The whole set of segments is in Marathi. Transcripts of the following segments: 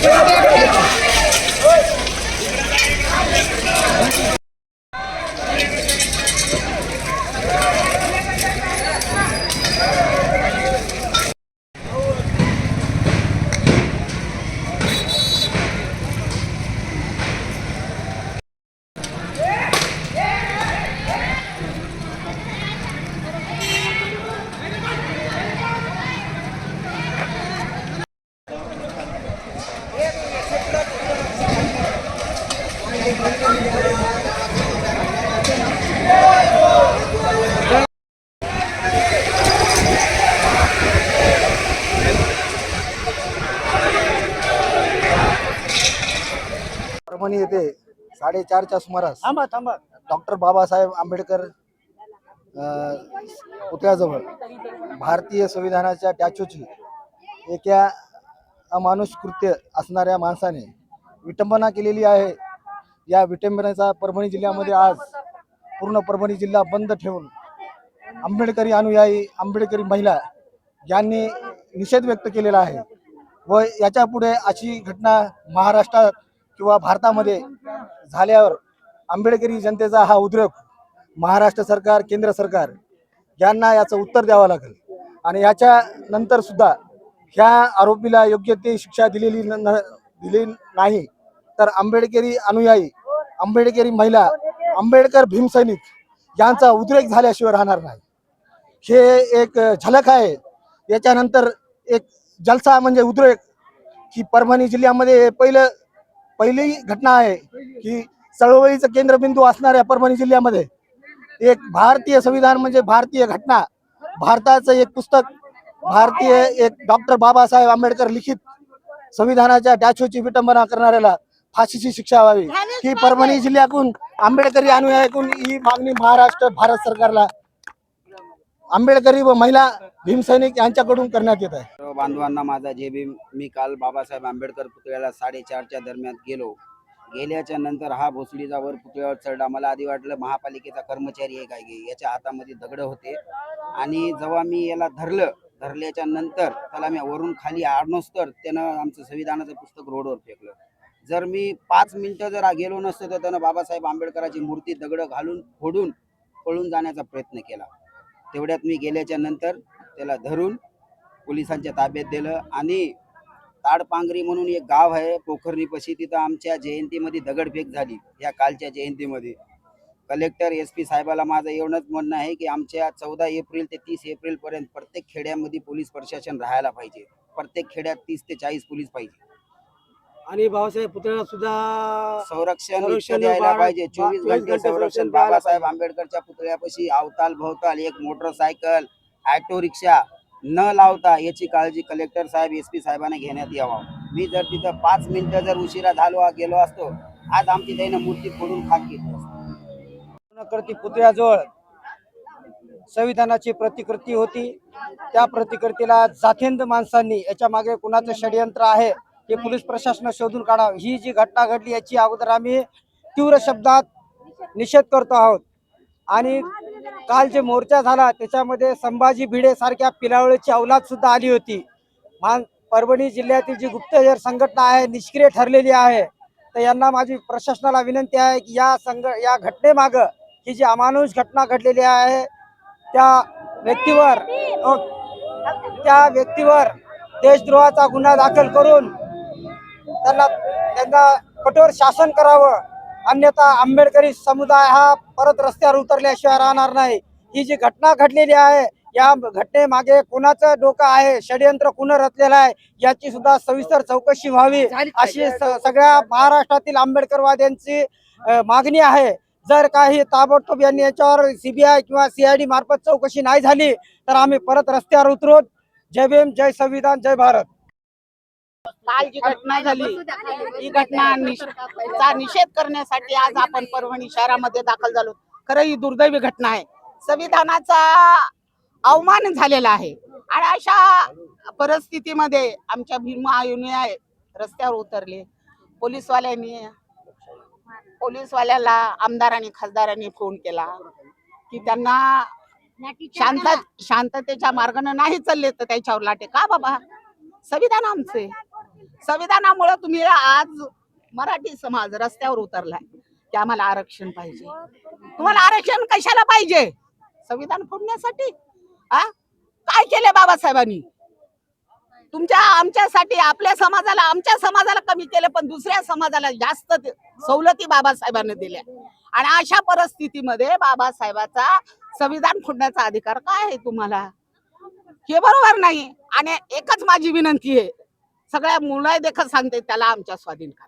Yeah. परभणी येथे साडेचारच्या सुमारास. थांबा थांबा. डॉक्टर बाबासाहेब आंबेडकर पुतळ्याजवळ भारतीय संविधानाच्या टॅचूची एका अमानुष कृत्य असणाऱ्या माणसाने विटंबना केलेली आहे. या विटंबनेचा परभणी जिल्ह्यामध्ये आज पूर्ण परभणी जिल्हा बंद ठेवून आंबेडकरी अनुयायी आंबेडकरी महिला यांनी निषेध व्यक्त केलेला आहे. व याच्यापुढे अशी घटना महाराष्ट्रात किंवा भारतामध्ये झाल्यावर आंबेडकरी जनतेचा हा उद्रेक महाराष्ट्र सरकार केंद्र सरकार यांना याचं उत्तर द्यावं लागेल. आणि याच्या नंतर सुद्धा ह्या आरोपीला योग्य ते शिक्षा दिलेली न दिली नाही तर आंबेडकरी अनुयायी आंबेडकरी महिला आंबेडकर भीमसैनिक यांचा उद्रेक झाल्याशिवाय राहणार नाही. हे एक झलक आहे. याच्यानंतर एक जलसा म्हणजे उद्रेक की परभणी जिल्ह्यामध्ये हे पहिलं पहिली घटना आहे की चळवळीचं केंद्रबिंदू असणाऱ्या परभणी जिल्ह्यामध्ये. एक भारतीय संविधान म्हणजे भारतीय घटना. भारताचं एक पुस्तक भारतीय एक डॉक्टर बाबासाहेब आंबेडकर लिखित संविधानाच्या डॅचोची विटंबना करणाऱ्याला फाशीची शिक्षा व्हावी. ही परभणी जिल्ह्यातून आंबेडकरी अनुयायातून ही मागणी महाराष्ट्र भारत सरकारला आंबेडकरी व महिला भीमसैनिक यांच्याकडून करण्यात येत आहे. बांधवांना माझा जे बी मी काल बाबासाहेब आंबेडकर पुतळ्याला साडेचारच्या दरम्यान गेलो. गेल्याच्यानंतर हा भोसडीचा वर पुतळ्यावर चढला. मला आधी वाटलं महापालिकेचा कर्मचारी आहे काय गे याच्या हातामध्ये दगड होते. आणि जेव्हा मी याला धरलं धरल्याच्या नंतर त्याला मी वरून खाली आडनोस्तर तर त्यानं आमचं संविधानाचं पुस्तक रोडवर फेकलं. जर मी पाच मिनिटं जर गेलो नसतो तर त्यानं बाबासाहेब आंबेडकराची मूर्ती दगड घालून फोडून पळून जाण्याचा प्रयत्न केला. तेवढ्यात मी गेल्याच्यानंतर त्याला धरून पोलिसांच्या ताब्यात दिलं आणि ताडपांगरी म्हणून एक गाव आहे पोखरणीपाशी. तिथं आमच्या जयंतीमध्ये दगडफेक झाली. या कालच्या जयंतीमध्ये. कलेक्टर एस पी साहेबाला माझं एवढंच म्हणणं आहे की आमच्या चौदा एप्रिल ते तीस एप्रिलपर्यंत प्रत्येक खेड्यामध्ये पोलीस प्रशासन राहायला पाहिजे. प्रत्येक खेड्यात तीस ते चाळीस पोलीस पाहिजे. आणि भाऊसाहेब पुतळ्याला सुद्धा संरक्षण द्यायला पाहिजे. चोवीस घंटे संरक्षण. बाबासाहेब. आंबेडकरच्या पुतळ्यापाशी अवताल भवताल एक मोटरसायकल ऑटो रिक्षा न लावता याची काळजी कलेक्टर साहेब एस पी साहेबांना घेण्यात यावा. मी जर तिथं पाच मिनिटं जर उशिरा झालो गेलो असतो आज आमची त्यानं मूर्ती फोडून खात घेतली असती. करती पुतळ्याजवळ संविधानाची प्रतिकृती होती त्या प्रतिकृतीला जाथेंद माणसांनी याच्या मागे कुणाचं षडयंत्र आहे हे पोलीस प्रशासन शोधून काढावं. ही जी घटना घडली याची अगोदर आम्ही तीव्र शब्दात निषेध करतो आहोत. आणि काल जे मोर्चा झाला त्याच्यामध्ये संभाजी भिडे सारख्या पिलावळीची अवलाद सुद्धा आली होती. मान परभणी जिल्ह्यातील जी गुप्तहेर संघटना आहे निष्क्रिय ठरलेली आहे तर यांना माझी प्रशासनाला विनंती आहे की या संघ या घटनेमागं ही जी अमानुष घटना घडलेली आहे त्या व्यक्तीवर त्या व्यक्तीवर देशद्रोहाचा गुन्हा दाखल करून त्यांना त्यांना कठोर शासन करावं अन्यथा आंबेडकरी समुदाय हा परत रस्त्यावर उतरल्याशिवाय राहणार नाही. ही जी घटना घडलेली आहे या घटनेमागे कोणाचं डोकं आहे षडयंत्र कुणं रचलेलं आहे याची सुद्धा सविस्तर चौकशी व्हावी अशी स- सगळ्या महाराष्ट्रातील आंबेडकरवाद्यांची मागणी आहे. जर काही ताबडतोब यांनी याच्यावर सीबीआय किंवा सीआयडी मार्फत चौकशी नाही झाली तर आम्ही परत रस्त्यावर उतरू. जय भीम जय संविधान जय भारत. काल जी घटना झाली ही घटना चा निषेध करण्यासाठी आज आपण परभणी शहरामध्ये दाखल झालो. खरं ही दुर्दैवी घटना आहे. संविधानाचा अवमान झालेला आहे. आणि अशा परिस्थितीमध्ये आमच्या भीमा आहे रस्त्यावर उतरले. पोलीसवाल्यांनी पोलीसवाल्याला आमदारांनी खासदारांनी फोन केला की त्यांना शांत शांततेच्या मार्गाने नाही चालले तर त्याच्यावर लाटे. का बाबा? संविधान आमचे संविधानामुळे तुम्ही आज मराठी समाज रस्त्यावर उतरलाय की आम्हाला आरक्षण पाहिजे. तुम्हाला आरक्षण कशाला पाहिजे? संविधान फोडण्यासाठी? आ? काय केले बाबासाहेबांनी? तुमच्या आमच्यासाठी आपल्या समाजाला आमच्या समाजाला कमी केलं पण दुसऱ्या समाजाला जास्त सवलती बाबासाहेबांनी दिल्या. आणि अशा परिस्थितीमध्ये बाबासाहेबाचा संविधान फोडण्याचा अधिकार काय आहे तुम्हाला? हे बरोबर नाही. आणि एकच माझी विनंती आहे सगळ्या मुलं देखत सांगते त्याला आमच्या स्वाधीन करा.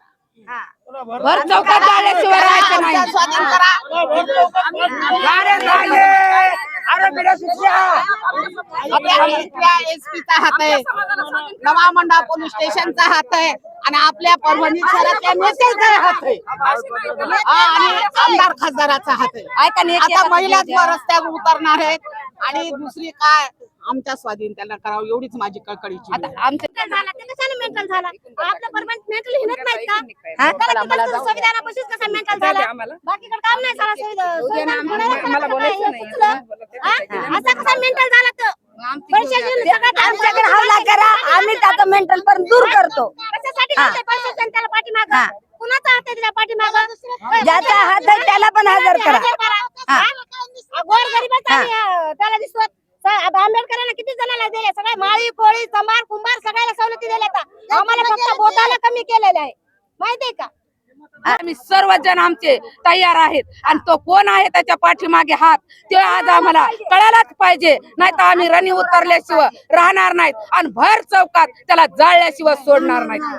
भर चौकात राहायचं नाही. आमच्या स्वाधीन करा हात आहे. नवा मंडा पोलीस स्टेशनचा हात आहे. आणि आपल्या परभणी शहरातल्या नेत्याचा हात आहे. हा, आणि आमदार खासदाराचा हात आहे. आता महिलाच रस्त्यावर उतरणार आहेत. आणि दुसरी काय? आमच्या स्वाधीन त्यांना करावं एवढीच माझी कळकळीची. मेंटल झाला? ते कशाने मेंटल झाला? आपलं परमनंट मेंटल हिनत नाहीत का? हा? त्याला तिथं संविधानापाशीच कसा मेंटल झाला? बाकीकडे काम नाही झाला संविधान कोणाला बोलायचं नाही. असा कसा मेंटल झाला तो प्रशासन सगळं आमच्याकडे हल्ला करा. आम्ही त्याचा मेंटल पण दूर करतो. कशासाठी त्याला पाठीमाग? कुणाचा हात आहे त्याच्या पाठीमाग? ज्याचा हात आहे त्याला पण हजर करा. गोर गरीबाचा त्याला दिसतो स- आंबेडकरांना किती जणांना दिले? सगळे माळी पोळी समार कुंभार सगळ्याला सवलती दिल्या आम्हाला फक्त बोटाला कमी केलेलं आहे. माहितीये का? आम्ही सर्वजण आमचे तयार आहेत. आणि तो कोण आहे त्याच्या पाठीमागे हात? ते आज आम्हाला कळायलाच पाहिजे. नाही तर आम्ही रणी उतरल्याशिवाय राहणार नाहीत. आणि भर चौकात त्याला जाळल्याशिवाय सोडणार नाहीत.